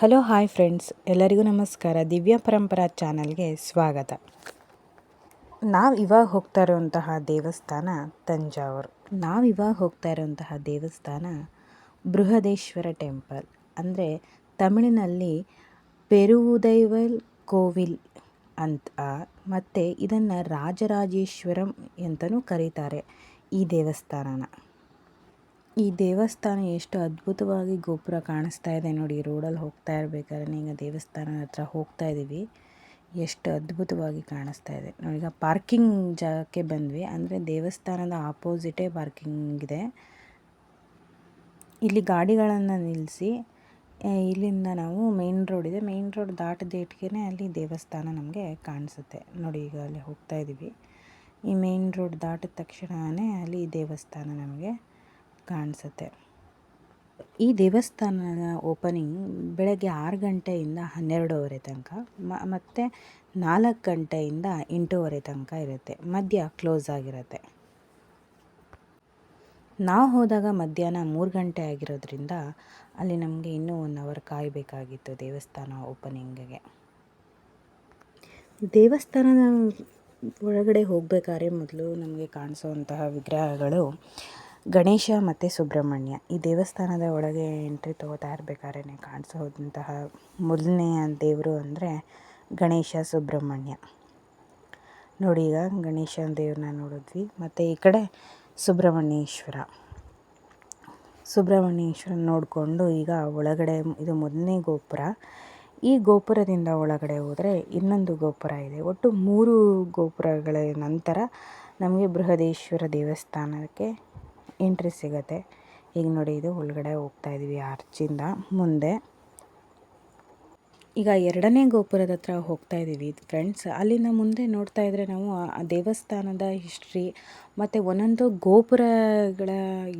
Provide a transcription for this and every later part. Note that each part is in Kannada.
Hello, hi friends. ಎಲ್ಲರಿಗೂ ನಮಸ್ಕಾರ. ದಿವ್ಯ ಪರಂಪರಾ ಚಾನಲ್ಗೆ ಸ್ವಾಗತ. ನಾವು ಇವಾಗ ಹೋಗ್ತಾ ಇರುವಂತಹ ದೇವಸ್ಥಾನ ತಂಜಾವೂರು. ನಾವು ಇವಾಗ ಹೋಗ್ತಾ ಇರುವಂತಹ ದೇವಸ್ಥಾನ ಬೃಹದೇಶ್ವರ ಟೆಂಪಲ್. ಅಂದರೆ ತಮಿಳಿನಲ್ಲಿ ಪೆರುವುದೈವಲ್ ಕೋವಿಲ್ ಅಂತ, ಮತ್ತು ಇದನ್ನು ರಾಜರಾಜೇಶ್ವರಂ ಅಂತಲೂ ಕರೀತಾರೆ ಈ ದೇವಸ್ಥಾನನ. ಈ ದೇವಸ್ಥಾನ ಎಷ್ಟು ಅದ್ಭುತವಾಗಿ ಗೋಪುರ ಕಾಣಿಸ್ತಾ ಇದೆ ನೋಡಿ ರೋಡಲ್ಲಿ ಹೋಗ್ತಾ ಇರಬೇಕಾದ್ರೆ ಈಗ ದೇವಸ್ಥಾನ ಹತ್ರ ಹೋಗ್ತಾ ಇದ್ದೀವಿ ಎಷ್ಟು ಅದ್ಭುತವಾಗಿ ಕಾಣಿಸ್ತಾ ಇದೆ. ನೋಡಿ ಈಗ ಪಾರ್ಕಿಂಗ್ ಜಾಗಕ್ಕೆ ಬಂದ್ವಿ. ಅಂದರೆ ದೇವಸ್ಥಾನದ ಆಪೋಸಿಟೇ ಪಾರ್ಕಿಂಗ್ ಇದೆ. ಇಲ್ಲಿ ಗಾಡಿಗಳನ್ನು ನಿಲ್ಲಿಸಿ ಇಲ್ಲಿಂದ ನಾವು ಮೇನ್ ರೋಡ್ ಇದೆ. ಮೇನ್ ರೋಡ್ ದಾಟದೇಟ್ಗೆ ಅಲ್ಲಿ ದೇವಸ್ಥಾನ ನಮಗೆ ಕಾಣಿಸುತ್ತೆ. ನೋಡಿ, ಈಗ ಅಲ್ಲಿ ಹೋಗ್ತಾ ಇದ್ದೀವಿ ಈ ಮೇನ್ ರೋಡ್ ದಾಟಿದ ತಕ್ಷಣವೇ ಅಲ್ಲಿ ದೇವಸ್ಥಾನ ನಮಗೆ ಕಾಣಿಸುತ್ತೆ. ಈ ದೇವಸ್ಥಾನದ ಓಪನಿಂಗ್ ಬೆಳಗ್ಗೆ ಆರು ಗಂಟೆಯಿಂದ ಹನ್ನೆರಡೂವರೆ ತನಕ ಮತ್ತು ನಾಲ್ಕು ಗಂಟೆಯಿಂದ ಎಂಟೂವರೆ ತನಕ ಇರುತ್ತೆ. ಮಧ್ಯ ಕ್ಲೋಸ್ ಆಗಿರುತ್ತೆ. ನಾವು ಹೋದಾಗ ಮಧ್ಯಾಹ್ನ ಮೂರು ಗಂಟೆ ಆಗಿರೋದ್ರಿಂದ ಅಲ್ಲಿ ನಮಗೆ ಇನ್ನೂ ಒನ್ ಅವರ್ ಕಾಯಬೇಕಾಗಿತ್ತು ದೇವಸ್ಥಾನ ಓಪನಿಂಗಿಗೆ. ದೇವಸ್ಥಾನದ ಒಳಗಡೆ ಹೋಗಬೇಕಾದ್ರೆ ಮೊದಲು ನಮಗೆ ಕಾಣಿಸುವಂತಹ ವಿಗ್ರಹಗಳು ಗಣೇಶ ಮತ್ತು ಸುಬ್ರಹ್ಮಣ್ಯ. ಈ ದೇವಸ್ಥಾನದ ಒಳಗೆ ಎಂಟ್ರಿ ತಗೋತಾ ಇರ್ಬೇಕಾದ್ರೆ ಕಾಣಿಸೋದಂತಹ ಮೊದಲನೆಯ ದೇವರು ಅಂದರೆ ಗಣೇಶ ಸುಬ್ರಹ್ಮಣ್ಯ. ನೋಡಿ ಈಗ ಗಣೇಶ ದೇವ್ರನ್ನ ನೋಡಿದ್ವಿ. ಮತ್ತು ಈ ಕಡೆ ಸುಬ್ರಹ್ಮಣ್ಯೇಶ್ವರ. ಸುಬ್ರಹ್ಮಣ್ಯೇಶ್ವರ ನೋಡಿಕೊಂಡು ಈಗ ಒಳಗಡೆ ಇದು ಮೊದಲನೇ ಗೋಪುರ. ಈ ಗೋಪುರದಿಂದ ಒಳಗಡೆ ಹೋದರೆ ಇನ್ನೊಂದು ಗೋಪುರ ಇದೆ. ಒಟ್ಟು ಮೂರು ಗೋಪುರಗಳ ನಂತರ ನಮಗೆ ಬೃಹದೇಶ್ವರ ದೇವಸ್ಥಾನಕ್ಕೆ ಎಂಟ್ರಿ ಸಿಗುತ್ತೆ. ಈಗ ನೋಡಿ ಇದು ಒಳಗಡೆ ಹೋಗ್ತಾ ಇದ್ದೀವಿ ಅರ್ಚಿಂದ ಮುಂದೆ. ಈಗ ಎರಡನೇ ಗೋಪುರದ ಹತ್ರ ಹೋಗ್ತಾ ಇದ್ದೀವಿ ಫ್ರೆಂಡ್ಸ್ ಅಲ್ಲಿಂದ ಮುಂದೆ ನೋಡ್ತಾ ಇದ್ದರೆ ನಾವು ಆ ದೇವಸ್ಥಾನದ ಹಿಸ್ಟ್ರಿ ಮತ್ತು ಒಂದೊಂದು ಗೋಪುರಗಳ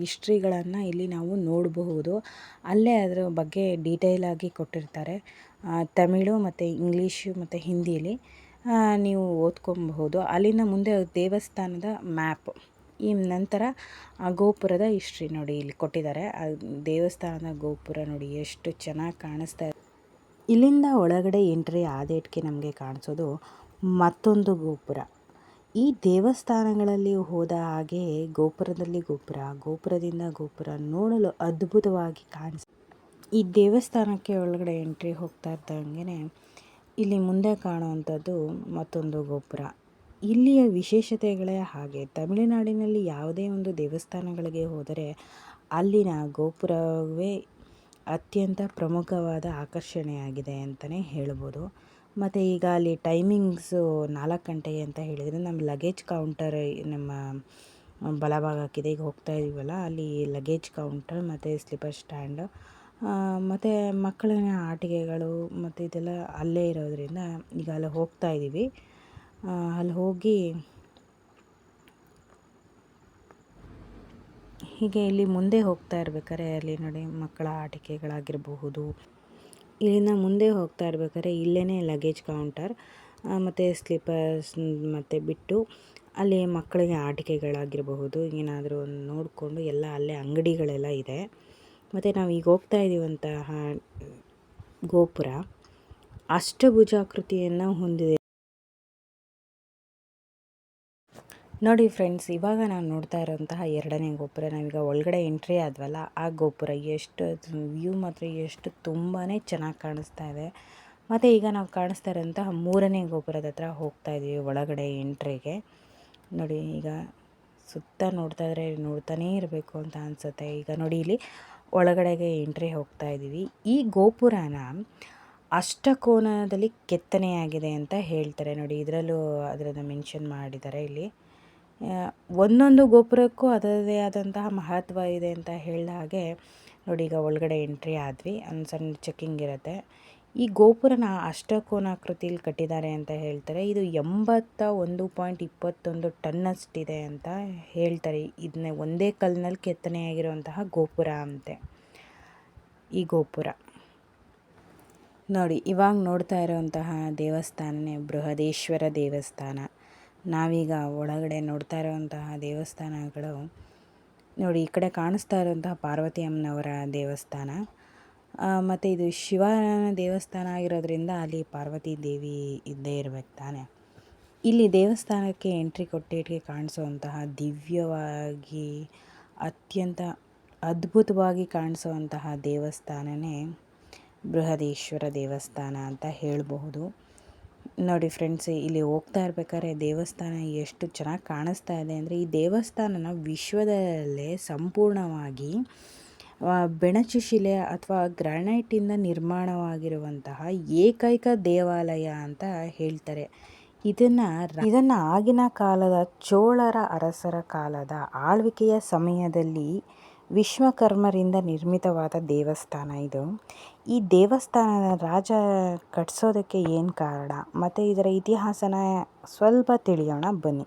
ಹಿಸ್ಟ್ರಿಗಳನ್ನು ಇಲ್ಲಿ ನಾವು ನೋಡಬಹುದು. ಅಲ್ಲೇ ಅದರ ಬಗ್ಗೆ ಡೀಟೇಲಾಗಿ ಕೊಟ್ಟಿರ್ತಾರೆ. ತಮಿಳು ಮತ್ತು ಇಂಗ್ಲೀಷು ಮತ್ತು ಹಿಂದಿಯಲ್ಲಿ ನೀವು ಓದ್ಕೊಬಹುದು. ಅಲ್ಲಿಂದ ಮುಂದೆ ದೇವಸ್ಥಾನದ ಮ್ಯಾಪ್ ಈ ನಂತರ ಆ ಗೋಪುರದ ಹಿಸ್ಟ್ರಿ ನೋಡಿ ಇಲ್ಲಿ ಕೊಟ್ಟಿದ್ದಾರೆ. ಆ ದೇವಸ್ಥಾನದ ಗೋಪುರ ನೋಡಿ ಎಷ್ಟು ಚೆನ್ನಾಗಿ ಕಾಣಿಸ್ತಾ ಇದೆ. ಇಲ್ಲಿಂದ ಒಳಗಡೆ ಎಂಟ್ರಿ ಆದೇಟ್ಗೆ ನಮಗೆ ಕಾಣಿಸೋದು ಮತ್ತೊಂದು ಗೋಪುರ. ಈ ದೇವಸ್ಥಾನಗಳಲ್ಲಿ ಹೋದ ಹಾಗೆ ಗೋಪುರದಲ್ಲಿ ಗೋಪುರ, ಗೋಪುರದಿಂದ ಗೋಪುರ ನೋಡಲು ಅದ್ಭುತವಾಗಿ ಕಾಣಿಸ್. ಈ ದೇವಸ್ಥಾನಕ್ಕೆ ಒಳಗಡೆ ಎಂಟ್ರಿ ಹೋಗ್ತಾ ಇದ್ದಂಗೆ ಇಲ್ಲಿ ಮುಂದೆ ಕಾಣುವಂಥದ್ದು ಮತ್ತೊಂದು ಗೋಪುರ. ಇಲ್ಲಿಯ ವಿಶೇಷತೆಗಳೇ ಹಾಗೆ. ತಮಿಳುನಾಡಿನಲ್ಲಿ ಯಾವುದೇ ಒಂದು ದೇವಸ್ಥಾನಗಳಿಗೆ ಹೋದರೆ ಅಲ್ಲಿನ ಗೋಪುರವೇ ಅತ್ಯಂತ ಪ್ರಮುಖವಾದ ಆಕರ್ಷಣೆಯಾಗಿದೆ ಅಂತಲೇ ಹೇಳ್ಬೋದು. ಮತ್ತು ಈಗ ಅಲ್ಲಿ ಟೈಮಿಂಗ್ಸು ನಾಲ್ಕು ಗಂಟೆಗೆ ಅಂತ ಹೇಳಿದರೆ ನಮ್ಮ ಲಗೇಜ್ ಕೌಂಟರ್ ನಮ್ಮ ಬಲಭಾಗಕ್ಕಿದೆ, ಈಗ ಹೋಗ್ತಾ ಇದ್ದೀವಲ್ಲ, ಅಲ್ಲಿ ಲಗೇಜ್ ಕೌಂಟರ್ ಮತ್ತು ಸ್ಲಿಪ್ಪರ್ ಸ್ಟ್ಯಾಂಡು ಮತ್ತು ಮಕ್ಕಳಿನ ಆಟಿಕೆಗಳು ಮತ್ತು ಇದೆಲ್ಲ ಅಲ್ಲೇ ಇರೋದರಿಂದ ಈಗ ಅಲ್ಲಿ ಹೋಗ್ತಾ ಇದ್ದೀವಿ. ಅಲ್ಲಿ ಹೋಗಿ ಹೀಗೆ ಇಲ್ಲಿ ಮುಂದೆ ಹೋಗ್ತಾ ಇರ್ಬೇಕಾದ್ರೆ ಅಲ್ಲಿ ನೋಡಿ ಮಕ್ಕಳ ಆಟಿಕೆಗಳಾಗಿರಬಹುದು. ಇಲ್ಲಿಂದ ಮುಂದೆ ಹೋಗ್ತಾ ಇರ್ಬೇಕಾದ್ರೆ ಇಲ್ಲೇ ಲಗೇಜ್ ಕೌಂಟರ್ ಮತ್ತು ಸ್ಲಿಪ್ಪರ್ಸ್ ಮತ್ತು ಬಿಟ್ಟು ಅಲ್ಲಿ ಮಕ್ಕಳಿಗೆ ಆಟಿಕೆಗಳಾಗಿರಬಹುದು. ಏನಾದರೂ ನೋಡಿಕೊಂಡು ಎಲ್ಲ ಅಲ್ಲೇ ಅಂಗಡಿಗಳೆಲ್ಲ ಇದೆ. ಮತ್ತು ನಾವು ಈಗ ಹೋಗ್ತಾ ಇದ್ದೀವಂತಹ ಗೋಪುರ ಅಷ್ಟಭುಜಾಕೃತಿಯನ್ನು ಹೊಂದಿದೆ. ನೋಡಿ ಫ್ರೆಂಡ್ಸ್ ಇವಾಗ ನಾನು ನೋಡ್ತಾ ಇರೋಂತಹ ಎರಡನೇ ಗೋಪುರ, ನಾವೀಗ ಒಳಗಡೆ ಎಂಟ್ರಿ ಆದ್ವಲ್ಲ, ಆ ಗೋಪುರ ಎಷ್ಟು ವ್ಯೂ ಮಾತ್ರ ಎಷ್ಟು ತುಂಬಾ ಚೆನ್ನಾಗಿ ಕಾಣಿಸ್ತಾ ಇದೆ. ಮತ್ತು ಈಗ ನಾವು ಕಾಣಿಸ್ತಾ ಇರೋಂತಹ ಮೂರನೇ ಗೋಪುರದ ಹತ್ರ ಹೋಗ್ತಾ ಇದ್ದೀವಿ ಒಳಗಡೆ ಎಂಟ್ರಿಗೆ ನೋಡಿ, ಈಗ ಸುತ್ತ ನೋಡ್ತಾ ಇದ್ರೆ ನೋಡ್ತಾನೇ ಇರಬೇಕು ಅಂತ ಅನಿಸುತ್ತೆ. ಈಗ ನೋಡಿ, ಇಲ್ಲಿ ಒಳಗಡೆಗೆ ಎಂಟ್ರಿ ಹೋಗ್ತಾ ಇದ್ದೀವಿ ಈ ಗೋಪುರನ ಅಷ್ಟಕೋನದಲ್ಲಿ ಕೆತ್ತನೆಯಾಗಿದೆ ಅಂತ ಹೇಳ್ತಾರೆ. ನೋಡಿ, ಇದರಲ್ಲೂ ಅದರದ್ದು ಮೆನ್ಷನ್ ಮಾಡಿದ್ದಾರೆ ಇಲ್ಲಿ. ಒಂದೊಂದು ಗೋಪುರಕ್ಕೂ ಅದರದೇ ಆದಂತಹ ಮಹತ್ವ ಇದೆ ಅಂತ ಹೇಳಿದ ಹಾಗೆ ನೋಡಿ ಈಗ ಒಳಗಡೆ ಎಂಟ್ರಿ ಆದ್ವಿ, ಒಂದು ಸಣ್ಣ ಚೆಕ್ಕಿಂಗ್ ಇರುತ್ತೆ. ಈ ಗೋಪುರನ ಅಷ್ಟಕೋನಾಕೃತಿಲಿ ಕಟ್ಟಿದ್ದಾರೆ ಅಂತ ಹೇಳ್ತಾರೆ. ಇದು ಎಂಬತ್ತ ಒಂದು ಪಾಯಿಂಟ್ ಇಪ್ಪತ್ತೊಂದು ಟನ್ನಷ್ಟಿದೆ ಅಂತ ಹೇಳ್ತಾರೆ. ಇದನ್ನ ಒಂದೇ ಕಲ್ಲಿನಲ್ಲಿ ಕೆತ್ತನೆಯಾಗಿರುವಂತಹ ಗೋಪುರ ಅಂತೆ. ಈ ಗೋಪುರ. ನೋಡಿ, ಇವಾಗ ನೋಡ್ತಾ ಇರುವಂತಹ ದೇವಸ್ಥಾನನೇ ಬೃಹದೇಶ್ವರ ದೇವಸ್ಥಾನ. ನಾವೀಗ ಒಳಗಡೆ ನೋಡ್ತಾ ಇರುವಂತಹ ದೇವಸ್ಥಾನಗಳು, ನೋಡಿ ಈ ಕಡೆ ಕಾಣಿಸ್ತಾ ಇರುವಂತಹ ಪಾರ್ವತಿ ಅಮ್ಮನವರ ದೇವಸ್ಥಾನ ಮತ್ತು ಇದು ಶಿವನ ದೇವಸ್ಥಾನ ಆಗಿರೋದ್ರಿಂದ ಅಲ್ಲಿ ಪಾರ್ವತಿ ದೇವಿ ಇದ್ದೇ ಇರ್ಬೇಕು ತಾನೆ. ಇಲ್ಲಿ ದೇವಸ್ಥಾನಕ್ಕೆ ಎಂಟ್ರಿ ಕೊಟ್ಟಿಟ್ಟಿಗೆ ಕಾಣಿಸುವಂತಹ ದಿವ್ಯವಾಗಿ, ಅತ್ಯಂತ ಅದ್ಭುತವಾಗಿ ಕಾಣಿಸುವಂತಹ ದೇವಸ್ಥಾನವೇ ಬೃಹದೀಶ್ವರ ದೇವಸ್ಥಾನ ಅಂತ ಹೇಳಬಹುದು. ನೋಡಿ ಫ್ರೆಂಡ್ಸ್ ಇಲ್ಲಿ ಹೋಗ್ತಾ ಇರ್ಬೇಕಾದ್ರೆ ದೇವಸ್ಥಾನ ಎಷ್ಟು ಚೆನ್ನಾಗಿ ಕಾಣಿಸ್ತಾ ಇದೆ ಅಂದರೆ ಈ ದೇವಸ್ಥಾನನ ವಿಶ್ವದಲ್ಲೇ ಸಂಪೂರ್ಣವಾಗಿ ಬೆಣಚು ಶಿಲೆ ಅಥವಾ ಗ್ರಾನೈಟಿಂದ ನಿರ್ಮಾಣವಾಗಿರುವಂತಹ ಏಕೈಕ ದೇವಾಲಯ ಅಂತ ಹೇಳ್ತಾರೆ. ಇದನ್ನು ಇದನ್ನು ಆಗಿನ ಕಾಲದ ಚೋಳರ ಅರಸರ ಕಾಲದ ಆಳ್ವಿಕೆಯ ಸಮಯದಲ್ಲಿ ವಿಶ್ವಕರ್ಮರಿಂದ ನಿರ್ಮಿತವಾದ ದೇವಸ್ಥಾನ ಇದು. ಈ ದೇವಸ್ಥಾನದ ರಾಜ ಕಟ್ಟಿಸೋದಕ್ಕೆ ಏನು ಕಾರಣ? ಮತ್ತು ಇದರ ಇತಿಹಾಸನ ಸ್ವಲ್ಪ ತಿಳಿಯೋಣ, ಬನ್ನಿ.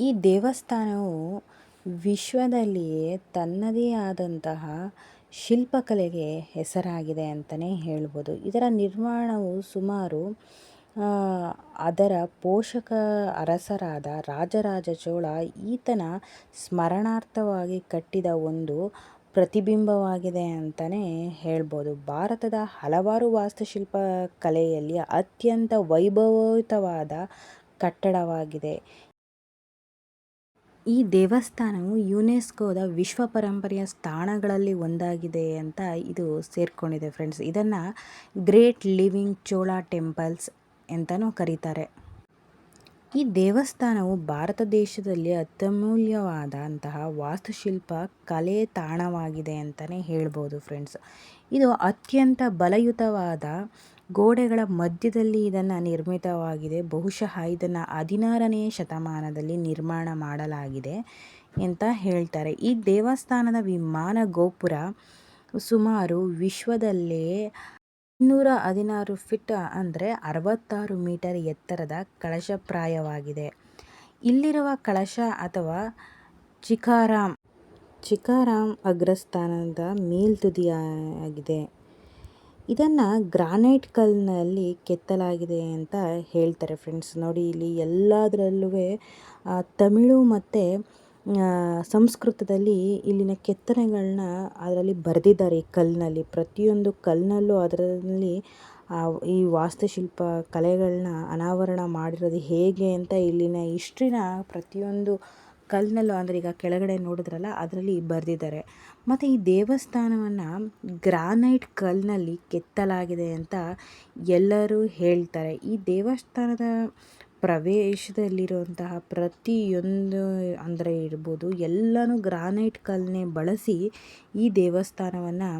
ಈ ದೇವಸ್ಥಾನವು ವಿಶ್ವದಲ್ಲಿಯೇ ತನ್ನದೇ ಆದಂತಹ ಶಿಲ್ಪಕಲೆಗೆ ಹೆಸರಾಗಿದೆ ಅಂತಲೇ ಹೇಳ್ಬೋದು. ಇದರ ನಿರ್ಮಾಣವು ಸುಮಾರು ಅದರ ಪೋಷಕ ಅರಸರಾದ ರಾಜರಾಜ ಚೋಳ ಈತನ ಸ್ಮರಣಾರ್ಥವಾಗಿ ಕಟ್ಟಿದ ಒಂದು ಪ್ರತಿಬಿಂಬವಾಗಿದೆ ಅಂತಲೇ ಹೇಳ್ಬೋದು. ಭಾರತದ ಹಲವಾರು ವಾಸ್ತುಶಿಲ್ಪ ಕಲೆಯಲ್ಲಿ ಅತ್ಯಂತ ವೈಭವಯುತವಾದ ಕಟ್ಟಡವಾಗಿದೆ. ಈ ದೇವಸ್ಥಾನವು ಯುನೆಸ್ಕೋದ ವಿಶ್ವ ಪರಂಪರೆಯ ಸ್ಥಾನಗಳಲ್ಲಿ ಒಂದಾಗಿದೆ ಅಂತ ಇದು ಸೇರಿಕೊಂಡಿದೆ ಫ್ರೆಂಡ್ಸ್ ಇದನ್ನು ಗ್ರೇಟ್ ಲಿವಿಂಗ್ ಚೋಳ ಟೆಂಪಲ್ಸ್ ಅಂತಲೂ ಕರೀತಾರೆ. ಈ ದೇವಸ್ಥಾನವು ಭಾರತ ದೇಶದಲ್ಲಿ ಅತ್ಯಮೂಲ್ಯವಾದಂತಹ ವಾಸ್ತುಶಿಲ್ಪ ಕಲೆ ತಾಣವಾಗಿದೆ ಅಂತಲೇ ಹೇಳ್ಬೋದು ಫ್ರೆಂಡ್ಸ್ ಇದು ಅತ್ಯಂತ ಬಲಯುತವಾದ ಗೋಡೆಗಳ ಮಧ್ಯದಲ್ಲಿ ಇದನ್ನು ನಿರ್ಮಿತವಾಗಿದೆ. ಬಹುಶಃ ಇದನ್ನು ಹದಿನಾರನೇ ಶತಮಾನದಲ್ಲಿ ನಿರ್ಮಾಣ ಮಾಡಲಾಗಿದೆ ಅಂತ ಹೇಳ್ತಾರೆ. ಈ ದೇವಸ್ಥಾನದ ವಿಮಾನ ಗೋಪುರ ಸುಮಾರು ವಿಶ್ವದಲ್ಲೇ ಇನ್ನೂರ ಹದಿನಾರು ಫಿಟ್ ಅಂದರೆ ಅರವತ್ತಾರು ಮೀಟರ್ ಎತ್ತರದ ಕಳಶಪ್ರಾಯವಾಗಿದೆ. ಇಲ್ಲಿರುವ ಕಳಶ ಅಥವಾ ಚಿಕಾರಾಮ್ ಚಿಕಾರಾಮ್ ಅಗ್ರಸ್ಥಾನದ ಮೇಲ್ತುದಿಯಾಗಿದೆ. ಇದನ್ನು ಗ್ರಾನೈಟ್ ಕಲ್ಲಿನಲ್ಲಿ ಕೆತ್ತಲಾಗಿದೆ ಅಂತ ಹೇಳ್ತಾರೆ ಫ್ರೆಂಡ್ಸ್. ನೋಡಿ, ಇಲ್ಲಿ ಎಲ್ಲದರಲ್ಲೂ ತಮಿಳು ಮತ್ತು ಸಂಸ್ಕೃತದಲ್ಲಿ ಇಲ್ಲಿನ ಕೆತ್ತನೆಗಳನ್ನ ಅದರಲ್ಲಿ ಬರೆದಿದ್ದಾರೆ ಈ ಕಲ್ಲಿನಲ್ಲಿ ಪ್ರತಿಯೊಂದು ಕಲ್ಲಿನಲ್ಲೂ ಅದರಲ್ಲಿ ಈ ವಾಸ್ತುಶಿಲ್ಪ ಕಲೆಗಳನ್ನ ಅನಾವರಣ ಮಾಡಿರೋದು ಹೇಗೆ ಅಂತ ಇಲ್ಲಿನ ಹಿಸ್ಟ್ರಿನ ಪ್ರತಿಯೊಂದು ಕಲ್ಲಿನಲ್ಲೂ ಅಂದರೆ ಈಗ ಕೆಳಗಡೆ ನೋಡಿದ್ರಲ್ಲ, ಅದರಲ್ಲಿ ಬರೆದಿದ್ದಾರೆ. ಮತ್ತು ಈ ದೇವಸ್ಥಾನವನ್ನು ಗ್ರಾನೈಟ್ ಕಲ್ಲಿನಲ್ಲಿ ಕೆತ್ತಲಾಗಿದೆ ಅಂತ ಎಲ್ಲರೂ ಹೇಳ್ತಾರೆ. ಈ ದೇವಸ್ಥಾನದ ಪ್ರವೇಶದಲ್ಲಿರುವಂತಹ ಪ್ರತಿಯೊಂದು, ಅಂದರೆ ಇರ್ಬೋದು ಎಲ್ಲನೂ ಗ್ರಾನೈಟ್ ಕಲ್ಲನ್ನೇ ಬಳಸಿ ಈ ದೇವಸ್ಥಾನವನ್ನು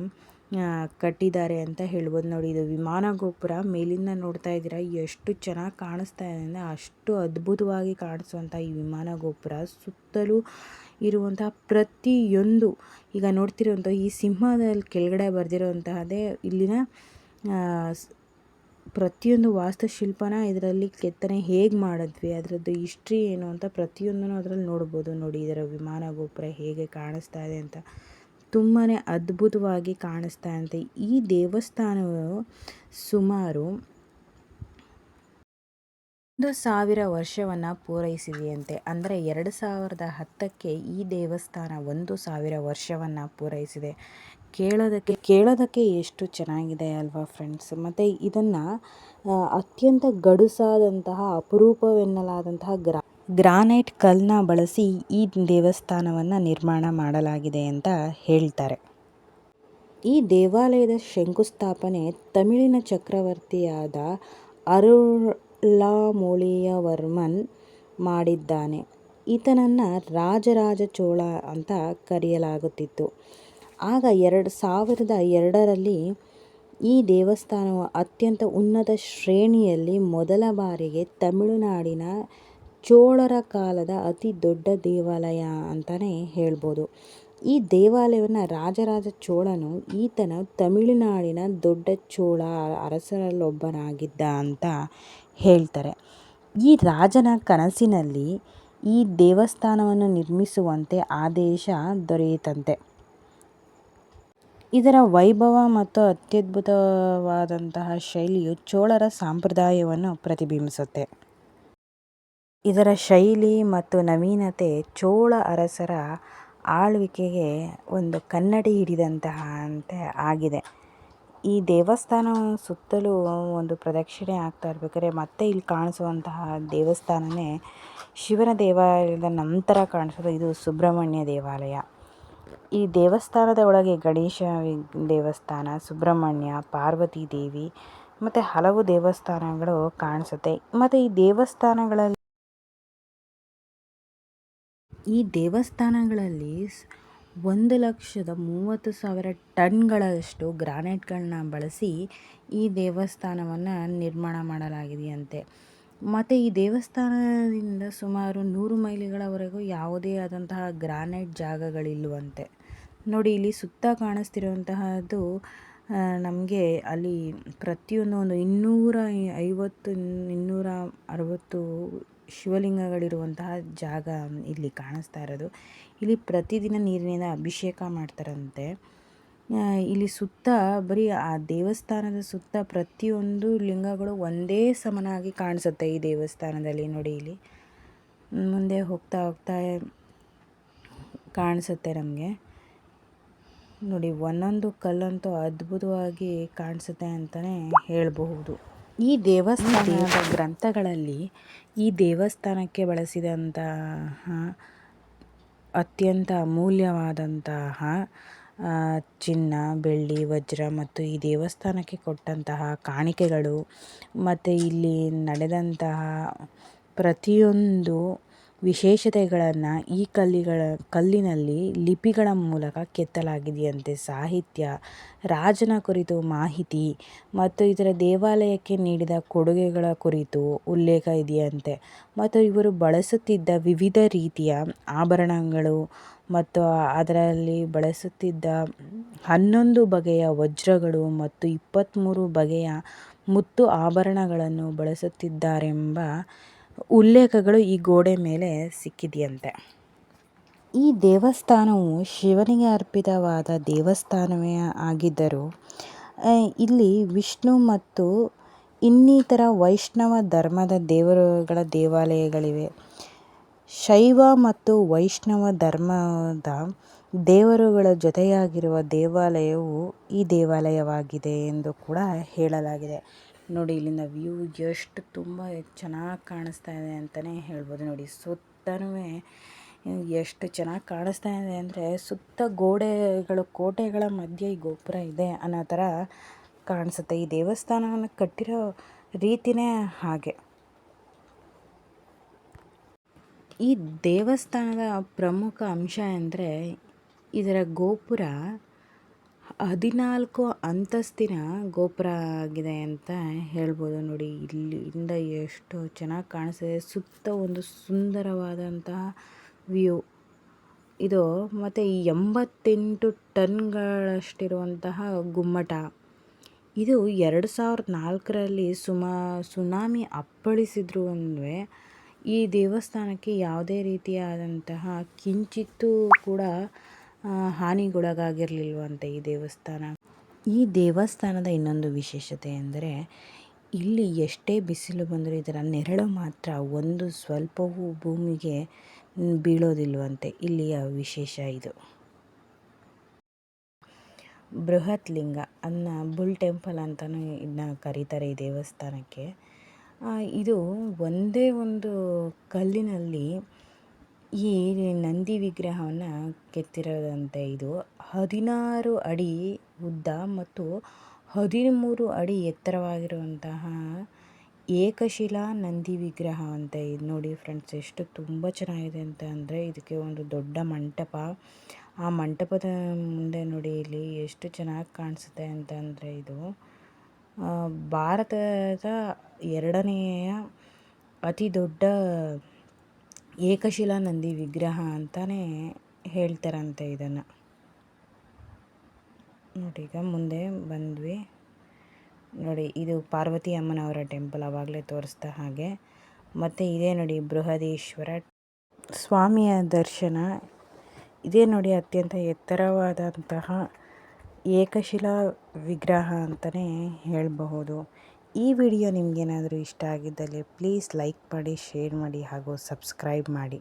ಕಟ್ಟಿದ್ದಾರೆ ಅಂತ ಹೇಳ್ಬೋದು. ನೋಡಿ, ಇದು ವಿಮಾನ ಗೋಪುರ. ಮೇಲಿಂದ ನೋಡ್ತಾ ಇದ್ದೀರಾ, ಎಷ್ಟು ಚೆನ್ನಾಗಿ ಕಾಣಿಸ್ತಾ ಇದೆ ಅಂದರೆ ಅಷ್ಟು ಅದ್ಭುತವಾಗಿ ಕಾಣಿಸುವಂಥ ಈ ವಿಮಾನ ಗೋಪುರ. ಸುತ್ತಲೂ ಇರುವಂತಹ ಪ್ರತಿಯೊಂದು, ಈಗ ನೋಡ್ತಿರುವಂಥ ಈ ಸಿಂಹದಲ್ಲಿ ಕೆಳಗಡೆ ಬರೆದಿರುವಂತಹದ್ದೇ ಇಲ್ಲಿನ ಪ್ರತಿಯೊಂದು ವಾಸ್ತುಶಿಲ್ಪನ ಇದರಲ್ಲಿ ಕೆತ್ತನೆ ಹೇಗೆ ಮಾಡಿದ್ವಿ, ಅದರದ್ದು ಹಿಸ್ಟ್ರಿ ಏನು ಅಂತ ಪ್ರತಿಯೊಂದನ್ನು ಅದರಲ್ಲಿ ನೋಡ್ಬೋದು ನೋಡಿ. ಇದರ ವಿಮಾನ ಗೋಪುರ ಹೇಗೆ ಕಾಣಿಸ್ತಾ ಇದೆ ಅಂತ ತುಂಬಾ ಅದ್ಭುತವಾಗಿ ಕಾಣಿಸ್ತಾ ಇದೆ. ಈ ದೇವಸ್ಥಾನವು ಸುಮಾರು ಒಂದು ಸಾವಿರ ವರ್ಷವನ್ನು ಪೂರೈಸಿದೆಯಂತೆ. ಅಂದರೆ ಎರಡು ಸಾವಿರದ ಹತ್ತಕ್ಕೆ ಈ ದೇವಸ್ಥಾನ ಒಂದು ಸಾವಿರ ವರ್ಷವನ್ನು ಪೂರೈಸಿದೆ. ಕೇಳೋದಕ್ಕೆ ಕೇಳೋದಕ್ಕೆ ಎಷ್ಟು ಚೆನ್ನಾಗಿದೆ ಅಲ್ವಾ ಫ್ರೆಂಡ್ಸ್ ಮತ್ತು ಇದನ್ನು ಅತ್ಯಂತ ಗಡುಸಾದಂತಹ, ಅಪರೂಪವೆನ್ನಲಾದಂತಹ ಗ್ರಾ, ಗ್ರಾನೈಟ್ ಕಲ್ಲನ್ನ ಬಳಸಿ ಈ ದೇವಸ್ಥಾನವನ್ನು ನಿರ್ಮಾಣ ಮಾಡಲಾಗಿದೆ ಅಂತ ಹೇಳ್ತಾರೆ. ಈ ದೇವಾಲಯದ ಶಂಕುಸ್ಥಾಪನೆ ತಮಿಳಿನ ಚಕ್ರವರ್ತಿಯಾದ ಅರುಳಮೊಳಿಯವರ್ಮನ್ ಮಾಡಿದ್ದಾನೆ. ಈತನನ್ನು ರಾಜರಾಜ ಚೋಳ ಅಂತ ಕರೆಯಲಾಗುತ್ತಿತ್ತು. ಆಗ ಎರಡು ಸಾವಿರದ ಎರಡರಲ್ಲಿ ಈ ದೇವಸ್ಥಾನವು ಅತ್ಯಂತ ಉನ್ನತ ಶ್ರೇಣಿಯಲ್ಲಿ ಮೊದಲ ಬಾರಿಗೆ ತಮಿಳುನಾಡಿನ ಚೋಳರ ಕಾಲದ ಅತಿ ದೊಡ್ಡ ದೇವಾಲಯ ಅಂತಲೇ ಹೇಳ್ಬೋದು. ಈ ದೇವಾಲಯವನ್ನು ರಾಜರಾಜ ಚೋಳನು ಈತನ ತಮಿಳುನಾಡಿನ ದೊಡ್ಡ ಚೋಳ ಅರಸರಲ್ಲೊಬ್ಬನಾಗಿದ್ದ ಅಂತ ಹೇಳ್ತಾರೆ. ಈ ರಾಜನ ಕನಸಿನಲ್ಲಿ ಈ ದೇವಸ್ಥಾನವನ್ನು ನಿರ್ಮಿಸುವಂತೆ ಆದೇಶ ದೊರೆಯಿತಂತೆ. ಇದರ ವೈಭವ ಮತ್ತು ಅತ್ಯದ್ಭುತವಾದಂತಹ ಶೈಲಿಯು ಚೋಳರ ಸಂಪ್ರದಾಯವನ್ನು ಪ್ರತಿಬಿಂಬಿಸುತ್ತೆ. ಇದರ ಶೈಲಿ ಮತ್ತು ನವೀನತೆ ಚೋಳ ಅರಸರ ಆಳ್ವಿಕೆಗೆ ಒಂದು ಕನ್ನಡಿ ಹಿಡಿದಂತಹ ಅಂತೆ ಆಗಿದೆ. ಈ ದೇವಸ್ಥಾನ ಸುತ್ತಲೂ ಒಂದು ಪ್ರದಕ್ಷಿಣೆ ಆಗ್ತಾ ಇರ್ಬೇಕಾದ್ರೆ ಮತ್ತೆ ಇಲ್ಲಿ ಕಾಣಿಸುವಂತಹ ದೇವಸ್ಥಾನವೇ ಶಿವನ ದೇವಾಲಯದ ನಂತರ ಕಾಣಿಸೋದು. ಇದು ಸುಬ್ರಹ್ಮಣ್ಯ ದೇವಾಲಯ. ಈ ದೇವಸ್ಥಾನದ ಒಳಗೆ ಗಣೇಶ ದೇವಸ್ಥಾನ, ಸುಬ್ರಹ್ಮಣ್ಯ, ಪಾರ್ವತಿ ದೇವಿ ಮತ್ತು ಹಲವು ದೇವಸ್ಥಾನಗಳು ಕಾಣಿಸುತ್ತೆ. ಮತ್ತು ಈ ದೇವಸ್ಥಾನಗಳಲ್ಲಿ ಈ ದೇವಸ್ಥಾನಗಳಲ್ಲಿ ಒಂದು ಲಕ್ಷದ ಮೂವತ್ತು ಸಾವಿರ ಟನ್ಗಳಷ್ಟು ಗ್ರಾನೈಟ್ಗಳನ್ನ ಬಳಸಿ ಈ ದೇವಸ್ಥಾನವನ್ನು ನಿರ್ಮಾಣ ಮಾಡಲಾಗಿದೆಯಂತೆ. ಮತ್ತು ಈ ದೇವಸ್ಥಾನದಿಂದ ಸುಮಾರು ನೂರು ಮೈಲಿಗಳವರೆಗೂ ಯಾವುದೇ ಆದಂತಹ ಗ್ರಾನೈಟ್ ಜಾಗಗಳಿಲ್ಲವಂತೆ ನೋಡಿ, ಇಲ್ಲಿ ಸುತ್ತ ಕಾಣಿಸ್ತಿರುವಂತಹದ್ದು ನಮಗೆ ಅಲ್ಲಿ ಪ್ರತಿಯೊಂದು ಒಂದು ಇನ್ನೂರ ಐವತ್ತು, ಇನ್ನೂರ ಅರವತ್ತು ಶಿವಲಿಂಗಗಳಿರುವಂತಹ ಜಾಗ ಇಲ್ಲಿ ಕಾಣಿಸ್ತಾ ಇರೋದು. ಇಲ್ಲಿ ಪ್ರತಿದಿನ ನೀರಿನಿಂದ ಅಭಿಷೇಕ ಮಾಡ್ತಾರಂತೆ. ಇಲ್ಲಿ ಸುತ್ತ ಬರೀ ಆ ದೇವಸ್ಥಾನದ ಸುತ್ತ ಪ್ರತಿಯೊಂದು ಲಿಂಗಗಳು ಒಂದೇ ಸಮನಾಗಿ ಕಾಣಿಸುತ್ತೆ ಈ ದೇವಸ್ಥಾನದಲ್ಲಿ ನೋಡಿ ಇಲ್ಲಿ. ಮುಂದೆ ಹೋಗ್ತಾ ಹೋಗ್ತಾ ಕಾಣಿಸುತ್ತೆ ನಮಗೆ. ನೋಡಿ, ಒಂದೊಂದು ಕಲ್ಲಂತೂ ಅದ್ಭುತವಾಗಿ ಕಾಣಿಸುತ್ತೆ ಅಂತಲೇ ಹೇಳಬಹುದು. ಈ ದೇವಸ್ಥಾನದ ಗ್ರಂಥಗಳಲ್ಲಿ ಈ ದೇವಸ್ಥಾನಕ್ಕೆ ಬಳಸಿದಂತಹ ಅತ್ಯಂತ ಅಮೂಲ್ಯವಾದಂತಹ ಚಿನ್ನ ಬೆಳ್ಳಿ ವಜ್ರ ಮತ್ತು ಈ ದೇವಸ್ಥಾನಕ್ಕೆ ಕೊಟ್ಟಂತಹ ಕಾಣಿಕೆಗಳು. ಮತ್ತು ಇಲ್ಲಿ ನಡೆದಂತಹ ಪ್ರತಿಯೊಂದು ವಿಶೇಷತೆಗಳನ್ನು ಈ ಕಲ್ಲಿಗಳ, ಕಲ್ಲಿನಲ್ಲಿ ಲಿಪಿಗಳ ಮೂಲಕ ಕೆತ್ತಲಾಗಿದೆಯಂತೆ ಸಾಹಿತ್ಯ, ರಾಜನ ಕುರಿತು ಮಾಹಿತಿ ಮತ್ತು ಇದರ ದೇವಾಲಯಕ್ಕೆ ನೀಡಿದ ಕೊಡುಗೆಗಳ ಕುರಿತು ಉಲ್ಲೇಖ ಇದೆಯಂತೆ. ಮತ್ತು ಇವರು ಬಳಸುತ್ತಿದ್ದ ವಿವಿಧ ರೀತಿಯ ಆಭರಣಗಳು ಮತ್ತು ಅದರಲ್ಲಿ ಬಳಸುತ್ತಿದ್ದ ಹನ್ನೊಂದು ಬಗೆಯ ವಜ್ರಗಳು ಮತ್ತು ಇಪ್ಪತ್ತ್ಮೂರು ಬಗೆಯ ಮುತ್ತು ಆಭರಣಗಳನ್ನು ಬಳಸುತ್ತಿದ್ದಾರೆಂಬ ಉಲ್ಲೇಖಗಳು ಈ ಗೋಡೆ ಮೇಲೆ ಸಿಕ್ಕಿದೆಯಂತೆ. ಈ ದೇವಸ್ಥಾನವು ಶಿವನಿಗೆ ಅರ್ಪಿತವಾದ ದೇವಸ್ಥಾನವೇ ಆಗಿದ್ದರೂ ಇಲ್ಲಿ ವಿಷ್ಣು ಮತ್ತು ಇನ್ನಿತರ ವೈಷ್ಣವ ಧರ್ಮದ ದೇವರುಗಳ ದೇವಾಲಯಗಳಿವೆ. ಶೈವ ಮತ್ತು ವೈಷ್ಣವ ಧರ್ಮದ ದೇವರುಗಳ ಜೊತೆಯಾಗಿರುವ ದೇವಾಲಯವು ಈ ದೇವಾಲಯವಾಗಿದೆ ಎಂದು ಕೂಡ ಹೇಳಲಾಗಿದೆ. ನೋಡಿ, ಇಲ್ಲಿಂದ ವ್ಯೂ ಎಷ್ಟು ತುಂಬ ಚೆನ್ನಾಗಿ ಕಾಣಿಸ್ತಾ ಇದೆ ಅಂತಲೇ ಹೇಳ್ಬೋದು. ನೋಡಿ ಸುತ್ತನೂ ಎಷ್ಟು ಚೆನ್ನಾಗಿ ಕಾಣಿಸ್ತಾ ಇದೆ ಅಂದರೆ, ಸುತ್ತ ಗೋಡೆಗಳು, ಕೋಟೆಗಳ ಮಧ್ಯೆ ಈ ಗೋಪುರ ಇದೆ ಅನ್ನೋ ಥರ ಕಾಣಿಸುತ್ತೆ. ಈ ದೇವಸ್ಥಾನವನ್ನು ಕಟ್ಟಿರೋ ರೀತಿಯೇ ಹಾಗೆ. ಈ ದೇವಸ್ಥಾನದ ಪ್ರಮುಖ ಅಂಶ ಅಂದರೆ, ಇದರ ಗೋಪುರ ಹದಿನಾಲ್ಕು ಅಂತಸ್ತಿನ ಗೋಪುರ ಆಗಿದೆ ಅಂತ ಹೇಳ್ಬೋದು ನೋಡಿ. ಇಲ್ಲಿಂದ ಎಷ್ಟು ಚೆನ್ನಾಗಿ ಕಾಣಿಸ್ತಿದೆ. ಸುತ್ತ ಒಂದು ಸುಂದರವಾದಂತಹ ವ್ಯೂ. ಇದು ಮತ್ತು ಎಂಬತ್ತೆಂಟು ಟನ್ಗಳಷ್ಟಿರುವಂತಹ ಗುಮ್ಮಟ. ಇದು ಎರಡು ಸಾವಿರದ ನಾಲ್ಕರಲ್ಲಿ ಸುಮಾ, ಸುನಾಮಿ ಅಪ್ಪಳಿಸಿದ್ರು ಅಂದರೆ ಈ ದೇವಸ್ಥಾನಕ್ಕೆ ಯಾವುದೇ ರೀತಿಯಾದಂತಹ ಕಿಂಚಿತ್ತೂ ಕೂಡ ಹಾನಿಗೊಳಗಾಗಿರಲಿಲ್ವಂತೆ ಈ ದೇವಸ್ಥಾನ. ಈ ದೇವಸ್ಥಾನದ ಇನ್ನೊಂದು ವಿಶೇಷತೆ ಎಂದರೆ ಇಲ್ಲಿ ಎಷ್ಟೇ ಬಿಸಿಲು ಬಂದರೂ ಇದರ ನೆರಳು ಮಾತ್ರ ಒಂದು ಸ್ವಲ್ಪವೂ ಭೂಮಿಗೆ ಬೀಳೋದಿಲ್ವಂತೆ. ಇಲ್ಲಿಯ ವಿಶೇಷ ಇದು. ಬೃಹತ್ ಲಿಂಗ ಅನ್ನ ಬುಲ್ ಟೆಂಪಲ್ ಅಂತಲೂ ಇದನ್ನ ಕರೀತಾರೆ ಈ ದೇವಸ್ಥಾನಕ್ಕೆ. ಇದು ಒಂದೇ ಒಂದು ಕಲ್ಲಿನಲ್ಲಿ ಈ ನಂದಿ ವಿಗ್ರಹವನ್ನು ಕೆತ್ತಿರೋದಂತೆ ಇದು. ಹದಿನಾರು ಅಡಿ ಉದ್ದ ಮತ್ತು ಹದಿಮೂರು ಅಡಿ ಎತ್ತರವಾಗಿರುವಂತಹ ಏಕಶಿಲಾ ನಂದಿ ವಿಗ್ರಹ ಅಂತ ಇದು ನೋಡಿ ಫ್ರೆಂಡ್ಸ್, ಎಷ್ಟು ತುಂಬ ಚೆನ್ನಾಗಿದೆ ಅಂತ ಅಂದರೆ ಇದಕ್ಕೆ ಒಂದು ದೊಡ್ಡ ಮಂಟಪ. ಆ ಮಂಟಪದ ಮುಂದೆ ನೋಡಿ ಇಲ್ಲಿ ಎಷ್ಟು ಚೆನ್ನಾಗಿ ಕಾಣಿಸುತ್ತೆ ಅಂತ ಅಂದರೆ ಇದು ಭಾರತದ ಎರಡನೆಯ ಅತಿ ದೊಡ್ಡ ಏಕಶಿಲಾ ನಂದಿ ವಿಗ್ರಹ ಅಂತಲೇ ಹೇಳ್ತಾರಂತೆ ಇದನ್ನು. ನೋಡಿ ಈಗ ಮುಂದೆ ಬಂದ್ವಿ. ನೋಡಿ, ಇದು ಪಾರ್ವತಿ ಅಮ್ಮನವರ ಟೆಂಪಲ್ ಆವಾಗಲೇ ತೋರಿಸ್ತಾ ಹಾಗೆ. ಮತ್ತು ಇದೇ ನೋಡಿ ಬೃಹದೀಶ್ವರ ಸ್ವಾಮಿಯ ದರ್ಶನ. ಇದೇ ನೋಡಿ ಅತ್ಯಂತ ಎತ್ತರವಾದಂತಹ ಏಕಶಿಲಾ ವಿಗ್ರಹ ಅಂತಲೇ ಹೇಳಬಹುದು. ಈ ವಿಡಿಯೋ ನಿಮಗೇನಾದರೂ ಇಷ್ಟ ಆಗಿದ್ದಲ್ಲಿ ಪ್ಲೀಸ್ ಲೈಕ್ ಮಾಡಿ ಶೇರ್ ಮಾಡಿ ಹಾಗೂ ಸಬ್ಸ್ಕ್ರೈಬ್ ಮಾಡಿ.